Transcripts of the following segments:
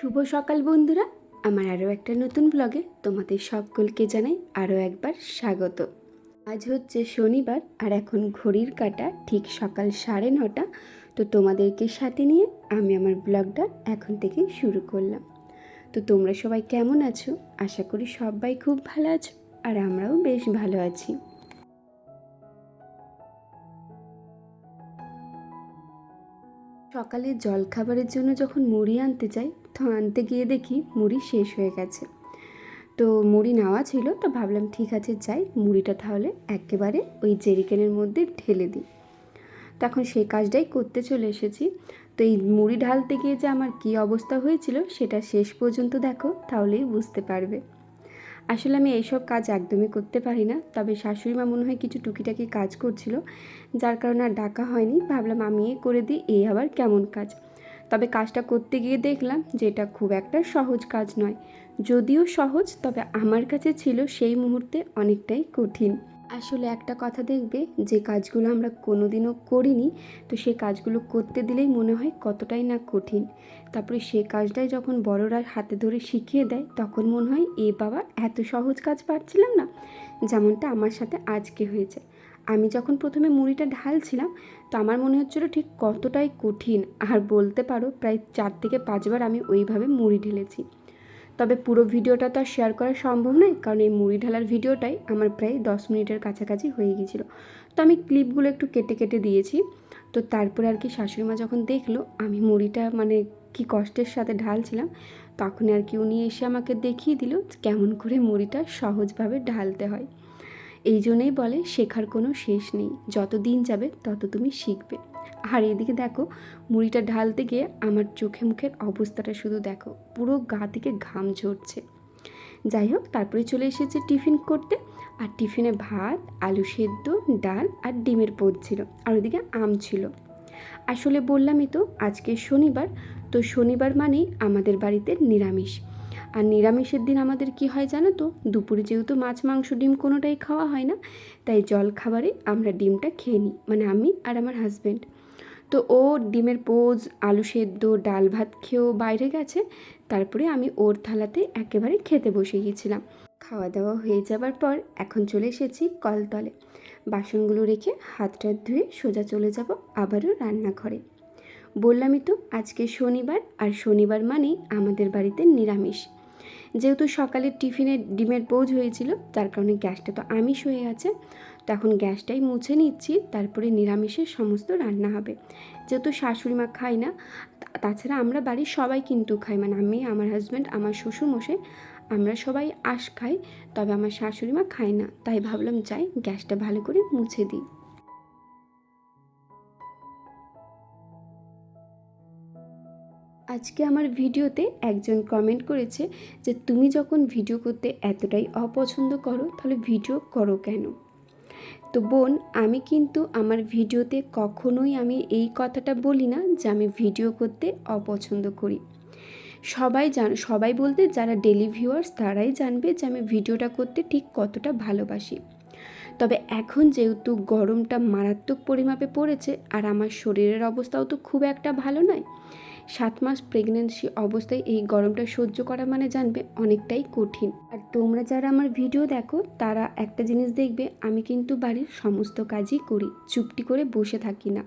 শুভ সকাল বন্ধুরা। আমার আরও একটা নতুন ব্লগে তোমাদের সকলকে জানাই আরও একবার স্বাগত। আজ হচ্ছে শনিবার আর এখন ঘড়ির কাটা ঠিক সকাল সাড়ে নটা। তো তোমাদেরকে সাথে নিয়ে আমি আমার ব্লগটা এখন থেকে শুরু করলাম। তো তোমরা সবাই কেমন আছো? আশা করি সবাই খুব ভালো আছো আর আমরাও বেশ ভালো আছি। সকালে জলখাবারের জন্য যখন মুড়ি আনতে যাই, তো আনতে গিয়ে দেখি মুড়ি শেষ হয়ে গেছে। তো মুড়ি নেওয়া ছিল, তো ভাবলাম ঠিক আছে যাই, মুড়িটা তাহলে একেবারে ওই জেরিকেনের মধ্যে ঢেলে দিই। তখন সেই কাজটাই করতে চলে এসেছি। তো এই মুড়ি ঢালতে গিয়ে যে আমার কী অবস্থা হয়েছিল, সেটা শেষ পর্যন্ত দেখো, তাহলেই বুঝতে পারবে। আসলে আমি এইসব কাজ একদমই করতে পারি না। তবে শাশুড়ি মা মনে হয় কিছু টুকিটাকি কাজ করছিল, যার কারণে আর ডাকা হয়নি। ভাবলাম আমি এ করে দিই এই আবার কেমন কাজ? তবে কাজটা করতে গিয়ে দেখলাম যে এটা খুব একটা সহজ কাজ নয়। যদিও সহজ, তবে আমার কাছে ছিল সেই মুহূর্তে অনেকটাই কঠিন। আসলে একটা কথা দেখবে, যে কাজগুলো আমরা কোনোদিনও করিনি, তো সেই কাজগুলো করতে দিলেই মনে হয় কতটাই না কঠিন। তারপরে সেই কাজটাই যখন বড়রা হাতে ধরে শিখিয়ে দেয়, তখন মনে হয়, এ বাবা, এত সহজ কাজ পারছিলাম না। যেমনটা আমার সাথে আজকে হয়েছে। আমি যখন প্রথমে মুড়িটা ঢালছিলাম, তো আমার মনে হচ্ছিল ঠিক কতটাই কঠিন। আর বলতে পারো, প্রায় চার থেকে পাঁচবার আমি ওইভাবে মুড়ি ঢেলেছি। তবে পুরো ভিডিওটা তো আর শেয়ার করা সম্ভব নয়, কারণ এই মুড়ি ঢালার ভিডিওটাই আমার প্রায় দশ মিনিটের কাছাকাছি হয়ে গিয়েছিল। তো আমি ক্লিপগুলো একটু কেটে কেটে দিয়েছি। তো তারপরে আর কি শাশুড়ি মা যখন দেখল, আমি মুড়িটা মানে কি কষ্টের সাথে ঢালছিলাম, তখন আর কি উনি এসে আমাকে দেখিয়ে দিল কেমন করে মুড়িটা সহজভাবে ঢালতে হয়। এই জন্যই বলে, শেখার কোনো শেষ নেই। যত দিন যাবে, তত তুমি শিখবে। আর এদিকে দেখো, মুড়িটা ঢালতে গিয়ে আমার চোখে মুখের অবস্থাটা শুধু দেখো, পুরো গা থেকে ঘাম ঝরছে। যাই হোক, তারপরে চলে এসেছে টিফিন করতে, আর টিফিনে ভাত, আলু সেদ্ধ, ডাল আর ডিমের পোদ ছিল, আর ওদিকে আম ছিল। আসলে বললামই তো, আজকে শনিবার, তো শনিবার মানেই আমাদের বাড়িতে নিরামিষ। আর নিরামিষের দিন আমাদের কি হয় জানো তো, দুপুরে যেহেতু মাছ, মাংস, ডিম কোনোটাই খাওয়া হয় না, তাই জল খাবারে আমরা ডিমটা খেয়ে নিই মানে আমি আর আমার হাজব্যান্ড তো ও ডিমের পোজ, আলু সেদ্ধ, ডাল ভাত খেয়েও বাইরে গেছে। তারপরে আমি ওর থালাতে একেবারে খেতে বসে গিয়েছিলাম। খাওয়া দাওয়া হয়ে যাবার পর এখন চলে এসেছি কলতলে। বাসনগুলো রেখে হাতটা ধুয়ে সোজা চলে যাব আবারও রান্নাঘরে। বললামই তো, আজকে শনিবার, আর শনিবার মানেই আমাদের বাড়িতে নিরামিষ। যেহেতু সকালের টিফিনে ডিমের বোঝ হয়েছিল, তার কারণে গ্যাসটা তো আমিষ হয়ে গেছে তো এখন গ্যাসটাই মুছে নিচ্ছি, তারপরে নিরামিষের সমস্ত রান্না হবে। যেহেতু শাশুড়ি মা খাই না, তাছাড়া আমরা বাড়ির সবাই কিন্তু খাই। মানে আমি, আমার হাজব্যান্ড আমার শ্বশুর মশাই আমরা সবাই আঁশ খাই, তবে আমার শাশুড়ি মা খায় না। তাই ভাবলাম, যাই, গ্যাসটা ভালো করে মুছে দিই। আজকে আমার ভিডিওতে একজন কমেন্ট করেছে যে, তুমি যখন ভিডিও করতে এতটাই অপছন্দ করো, তাহলে ভিডিও করো কেন? তো বোন, আমি কিন্তু আমার ভিডিওতে কখনোই আমি এই কথাটা বলি না যে আমি ভিডিও করতে অপছন্দ করি। সবাই জান, সবাই বলতে যারা ডেলি ভিউয়ার্স তারাই জানবে যে আমি ভিডিওটা করতে ঠিক কতটা ভালোবাসি। তবে এখন যেহেতু গরমটা মারাত্মক পরিমাপে পড়েছে আর আমার শরীরের অবস্থাও তো খুব একটা ভালো নয় সাত মাস প্রেগনেন্সি অবস্থায় এই গরমটা সহ্য করা মানে জানবে অনেকটাই কঠিন। আর তোমরা যারা আমার ভিডিও দেখো, তারা একটা জিনিস দেখবে, আমি কিন্তু বাড়ির সমস্ত কাজই করি, চুপটি করে বসে থাকি না।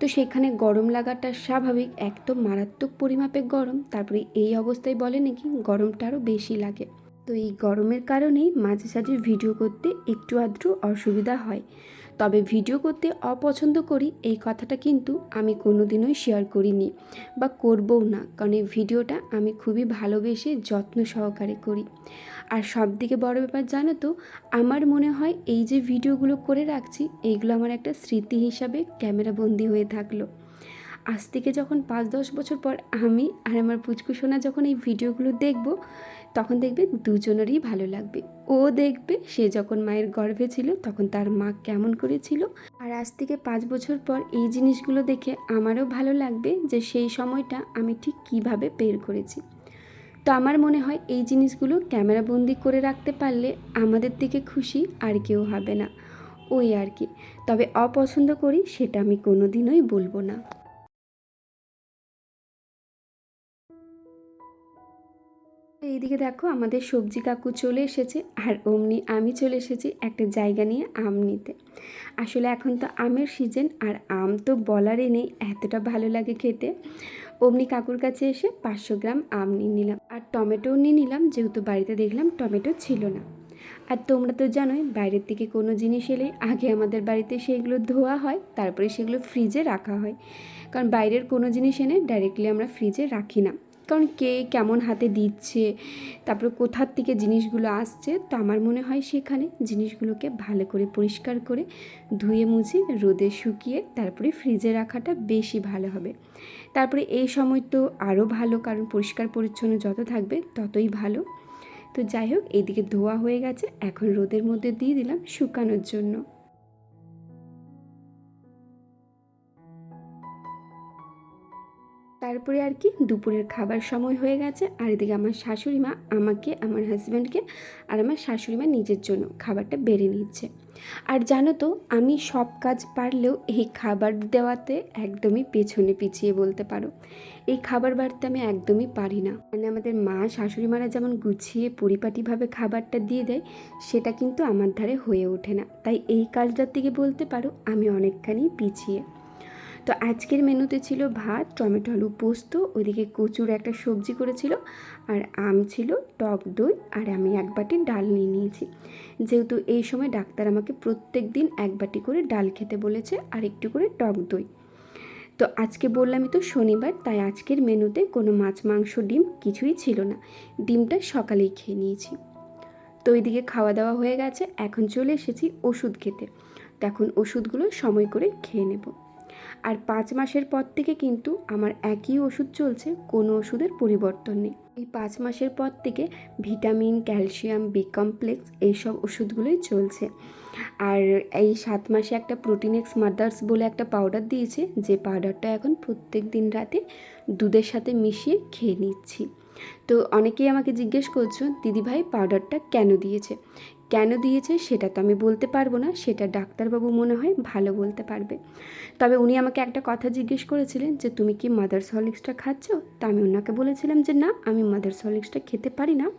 তো সেখানে গরম লাগাটা স্বাভাবিক, এক তো মারাত্মক পরিমাপে গরম, তারপরে এই অবস্থায় বলে নাকি গরমটা আরও বেশি লাগে। তো এই গরমের কারণেই মাঝে সাঝে ভিডিও করতে একটু আধটু অসুবিধা হয়। তবে ভিডিও করতে অপছন্দ করি, এই কথাটা কিন্তু আমি কোনোদিনই শেয়ার করিনি বা করবও না। কারণ এই ভিডিওটা আমি খুবই ভালোবেসে যত্ন সহকারে করি। আর সব থেকে বড় ব্যাপার জানো তো, আমার মনে হয় এই যে ভিডিওগুলো করে রাখছি এইগুলো আমার একটা স্মৃতি হিসাবে ক্যামেরাবন্দি হয়ে থাকল। আজ থেকে যখন পাঁচ দশ বছর পর আমি আর আমার পুচকুসোনা যখন এই ভিডিওগুলো দেখব তখন দেখবে দুজনেরই ভালো লাগবে। ও দেখবে সে যখন মায়ের গর্ভে ছিল তখন তার মা কেমন করেছিল আর আজ থেকে পাঁচ বছর পর এই জিনিসগুলো দেখে আমারও ভালো লাগবে যে সেই সময়টা আমি ঠিক কীভাবে বের করেছি। তো আমার মনে হয় এই জিনিসগুলো ক্যামেরাবন্দি করে রাখতে পারলে আমাদের দিকে খুশি আর কেউ হবে না। ওই আর কি। তবে অপছন্দ করি সেটা আমি কোনো দিনই বলব না। এইদিকে দেখো আমাদের সবজি কাকু চলে এসেছে, আর অমনি আমি চলে এসেছি একটা জায়গা নিয়ে আম নিতে। আসলে এখন তো আমের সিজন আর আম তো বলারই নেই, এতটা ভালো লাগে খেতে। অমনি কাকুর কাছে এসে পাঁচশো গ্রাম আম নিয়ে নিলাম, আর টমেটোও নিয়ে নিলাম, যেহেতু বাড়িতে দেখলাম টমেটো ছিল না। আর তোমরা তো জানোই, বাইরের থেকে কোনো জিনিস এলে আগে আমাদের বাড়িতে সেগুলো ধোয়া হয়, তারপরে সেগুলো ফ্রিজে রাখা হয়। কারণ বাইরের কোনো জিনিস এনে ডাইরেক্টলি আমরা ফ্রিজে রাখি না। কারণ কে কেমন হাতে দিচ্ছে, তারপরে কোথার থেকে জিনিসগুলো আসছে, তো আমার মনে হয় সেখানে জিনিসগুলোকে ভালো করে পরিষ্কার করে ধুয়ে মুছে রোদে শুকিয়ে তারপরে ফ্রিজে রাখাটা বেশি ভালো হবে। তারপরে এই সময় তো আরও ভালো, কারণ পরিষ্কার পরিচ্ছন্ন যত থাকবে ততই ভালো। তো যাই হোক এইদিকে ধোয়া হয়ে গেছে, এখন রোদের মধ্যে দিয়ে দিলাম শুকানোর জন্য। তারপরে আর কি দুপুরের খাবার সময় হয়ে গেছে। আর এদিকে আমার শাশুড়ি মা আমাকে, আমার হাজব্যান্ডকে আর আমার শাশুড়ি মা নিজের জন্য খাবারটা বেড়ে নিচ্ছে। আর জানো তো, আমি সব কাজ পারলেও এই খাবার দেওয়াতে একদমই পেছনে পিছিয়ে বলতে পারো। এই খাবার বাড়তে আমি একদমই পারি না। মানে আমাদের মা, শাশুড়ি মারা যেমন গুছিয়ে পরিপাটিভাবে খাবারটা দিয়ে দেয়, সেটা কিন্তু আমার ধারে হয়ে ওঠে না। তাই এই কাজটার থেকে বলতে পারো, আমি অনেকখানি পিছিয়ে। তো আজকের মেনুতে ছিল ভাত, টমেটো, আলু পোস্ত, ওইদিকে কচুর একটা সবজি করেছিল, আর আম ছিল, টক দই, আর আমি এক বাটি ডাল নিয়ে নিয়েছি। যেহেতু এই সময় ডাক্তার আমাকে প্রত্যেক দিন এক বাটি করে ডাল খেতে বলেছে, আর একটু করে টক দই। তো আজকে বললামই তো শনিবার, তাই আজকের মেনুতে কোনো মাছ, মাংস, ডিম কিছুই ছিল না। ডিমটা সকালেই খেয়ে নিয়েছি। তো ওইদিকে খাওয়া দাওয়া হয়ে গেছে, এখন চলে এসেছি ওষুধ খেতে। তো এখন ওষুধগুলো সময় করে খেয়ে নেব। আর পাঁচ মাসের পর থেকে কিন্তু আমার একই ওষুধ চলছে, কোনো ওষুধের পরিবর্তন নেই। এই পাঁচ মাসের পর থেকে ভিটামিন, ক্যালসিয়াম, বি কমপ্লেক্স এইসব ওষুধগুলোই চলছে। আর এই সাত মাসে একটা প্রোটিনেক্স মাদার্স বলে একটা পাউডার দিয়েছে, যে পাউডারটা এখন প্রত্যেক দিন রাতে দুধের সাথে মিশিয়ে খেয়ে নিচ্ছি। তো অনেকেই আমাকে জিজ্ঞেস করছ, দিদিভাই, পাউডারটা কেন দিয়েছে? কেন দিয়েছে সেটা তো আমি বলতে পারব না, সেটা ডাক্তারবাবু মনে হয় ভালো বলতে পারবে। তবে উনি আমাকে একটা কথা জিজ্ঞেস করেছিলেন যে, তুমি কি মাদার্স হলিক্সটা খাচ্ছ? তা আমি ওনাকে বলেছিলাম যে, না, আমি মাদার্স হলিক্সটা খেতে পারি না।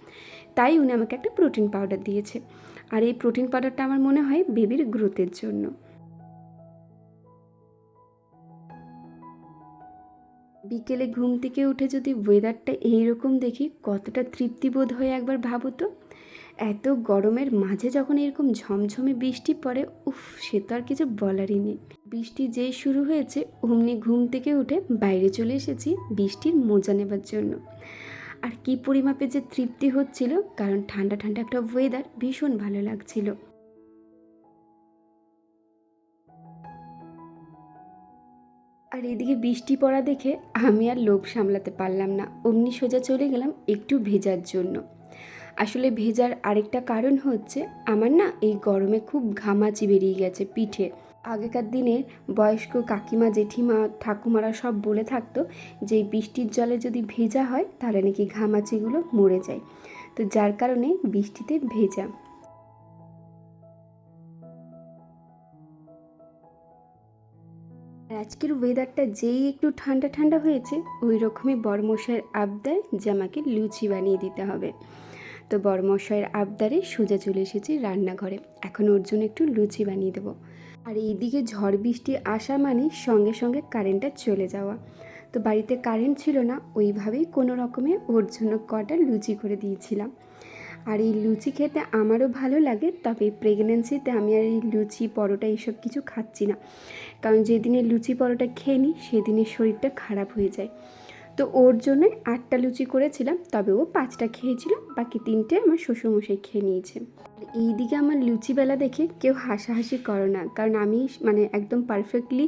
তাই উনি আমাকে একটা প্রোটিন পাউডার দিয়েছে। আর এই প্রোটিন পাউডারটা আমার মনে হয় বেবির গ্রোথের জন্য। বিকেলে ঘুম থেকে উঠে যদি ওয়েদারটা এইরকম দেখি, কতটা তৃপ্তিবোধ হয়ে একবার ভাবো তো। এত গরমের মাঝে যখন এরকম ঝমঝমে বৃষ্টি পড়ে, উফ, সে তো আর কিছু বলারই নেই। বৃষ্টি যেই শুরু হয়েছে, অমনি ঘুম থেকে উঠে বাইরে চলে এসেছি বৃষ্টির মজা নেবার জন্য। আর কি পরিমাপে যে তৃপ্তি হচ্ছিল, কারণ ঠান্ডা ঠান্ডা একটা ওয়েদার ভীষণ ভালো লাগছিল। আর এদিকে বৃষ্টি পড়া দেখে আমি আর লোভ সামলাতে পারলাম না। অমনি সোজা চলে গেলাম একটু ভেজার জন্য। আসলে ভেজার আরেকটা কারণ হচ্ছে, আমার না এই গরমে খুব ঘামাচি বেরিয়ে গেছে পিঠে। আগেকার দিনে বয়স্ক কাকিমা, জেঠিমা, ঠাকুমারা সব বলে থাকতো যে বৃষ্টির জলে যদি ভেজা হয়, তাহলে নাকি ঘামাচিগুলো মরে যায়। তো যার কারণে বৃষ্টিতে ভেজা। আজকের ওয়েদারটা যেই একটু ঠান্ডা ঠান্ডা হয়েছে, ওই রকমই বরমশাইয়ের আবদার যে, আমাকে লুচি বানিয়ে দিতে হবে। তো বরমশাইয়ের আবদারে সোজা চলে এসেছি রান্নাঘরে। এখন ওর জন্য একটু লুচি বানিয়ে দেবো। আর এইদিকে ঝড় বৃষ্টি আসা মানে সঙ্গে সঙ্গে কারেন্টটা চলে যাওয়া। তো বাড়িতে কারেন্ট ছিল না, ওইভাবেই কোনো রকমে ওর জন্য কটা লুচি করে দিয়েছিলাম। আর এই লুচি খেতে আমারও ভালো লাগে, তবে প্রেগনেন্সিতে আমি আর এই লুচি, পরোটা এইসব কিছু খাচ্ছি না। কারণ যেদিনে লুচি, পরোটা খেয়ে নিই সেদিনে শরীরটা খারাপ হয়ে যায়। তো ওর জন্যই আটটা লুচি করেছিলাম, তবে ও পাঁচটা খেয়েছিল, বাকি তিনটে আমার শ্বশুরমশাই খেয়ে নিয়েছে। এই দিকে আমার লুচিবেলা দেখে কেউ হাসাহাসি করো না, কারণ আমি মানে একদম পারফেক্টলি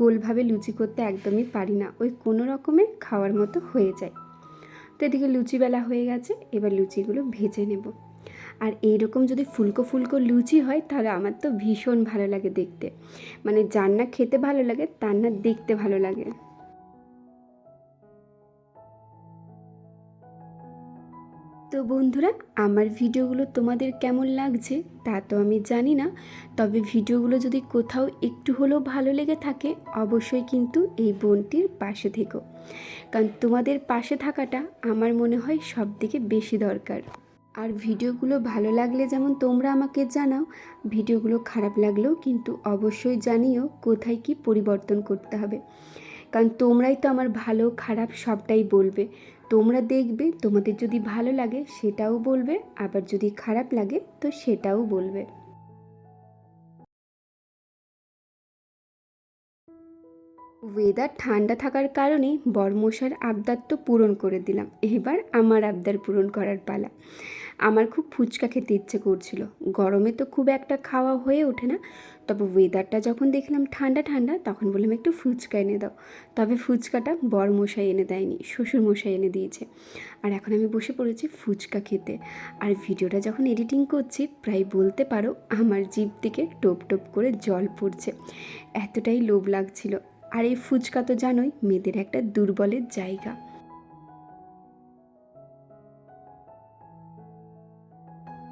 গোলভাবে লুচি করতে একদমই পারি না, ওই কোনো রকমে খাওয়ার মতো হয়ে যায়। তো এদিকে লুচিবেলা হয়ে গেছে, এবার লুচিগুলো ভেজে নেব। আর এইরকম যদি ফুলকো ফুলকো লুচি হয়, তাহলে আমার তো ভীষণ ভালো লাগে দেখতে। মানে যার না খেতে ভালো লাগে, তার না দেখতে ভালো লাগে। তো বন্ধুরা, আমার ভিডিওগুলো তোমাদের কেমন লাগছে তা তো আমি জানি না। তবে ভিডিওগুলো যদি কোথাও একটু হলেও ভালো লেগে থাকে, অবশ্যই কিন্তু এই বোনটির পাশে থেকো। কারণ তোমাদের পাশে থাকাটা আমার মনে হয় সব থেকে বেশি দরকার। আর ভিডিওগুলো ভালো লাগলে যেমন তোমরা আমাকে জানাও, ভিডিওগুলো খারাপ লাগলেও কিন্তু অবশ্যই জানিও কোথায় কি পরিবর্তন করতে হবে। কারণ তোমরাই তো আমার ভালো, খারাপ সবটাই বলবে। তোমরা দেখবে তোমাদের যদি ভালো লাগে সেটাও বলবে, আবার যদি খারাপ লাগে তো সেটাও বলবে। ওয়েদার ঠান্ডা থাকার কারণে বর্মশার আবদার তো পূরণ করে দিলাম। এবার আমার আবদার পূরণ করার পালা। আমার খুব ফুচকা খেতে ইচ্ছে করছিল। গরমে তো খুব একটা খাওয়া হয়ে ওঠে না। তবে ওয়েদারটা যখন দেখলাম ঠান্ডা ঠান্ডা, তখন বললাম একটু ফুচকা এনে দাও। তবে ফুচকাটা বর মশাই এনে দেয়নি শ্বশুর মশাই এনে দিয়েছে। আর এখন আমি বসে পড়েছি ফুচকা খেতে। আর ভিডিওটা যখন এডিটিং করছি, প্রায় বলতে পারো আমার জিভ থেকে টোপ টোপ করে জল পড়ছে। এতটাই লোভ লাগছিল। আর এই ফুচকা তো জানোই, মেয়েদের একটা দুর্বলের জায়গা।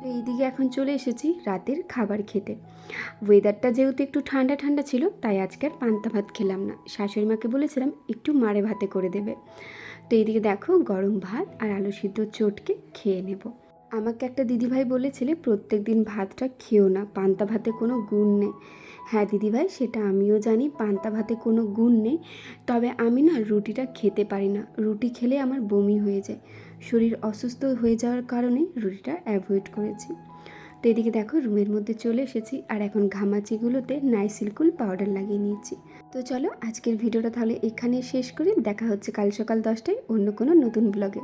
তো এইদিকে এখন চলে এসেছি রাতের খাবার খেতে। ওয়েদারটা যেহেতু একটু ঠান্ডা ঠান্ডা ছিল, তাই আজকে আর পান্তা ভাত খেলাম না। শাশুড়ি মাকে বলেছিলাম একটু মারে ভাতে করে দেবে। তো এইদিকে দেখো গরম ভাত আর আলু সিদ্ধ চটকে খেয়ে নেব। আমাকে একটা দিদিভাই বলেছিলে প্রত্যেক দিন ভাতটা খেও না, পান্তা ভাতে কোনো গুণ নেই। হ্যাঁ দিদিভাই, সেটা আমিও জানি, পান্তা ভাতে কোনো গুণ নেই, তবে আমি না রুটিটা খেতে পারি না। রুটি খেলে আমার বমি হয়ে যায়। শরীর অসুস্থ হয়ে যাওয়ার কারণে রুটিটা অ্যাভয়েড করেছি। তো এদিকে দেখো, রুমের মধ্যে চলে এসেছি, আর এখন ঘামাচিগুলোতে নাইসিলকুল পাউডার লাগিয়ে নিয়েছি। তো চলো, আজকের ভিডিওটা তাহলে এখানে শেষ করি। দেখা হচ্ছে কাল সকাল দশটায় অন্য কোনো নতুন ব্লগে।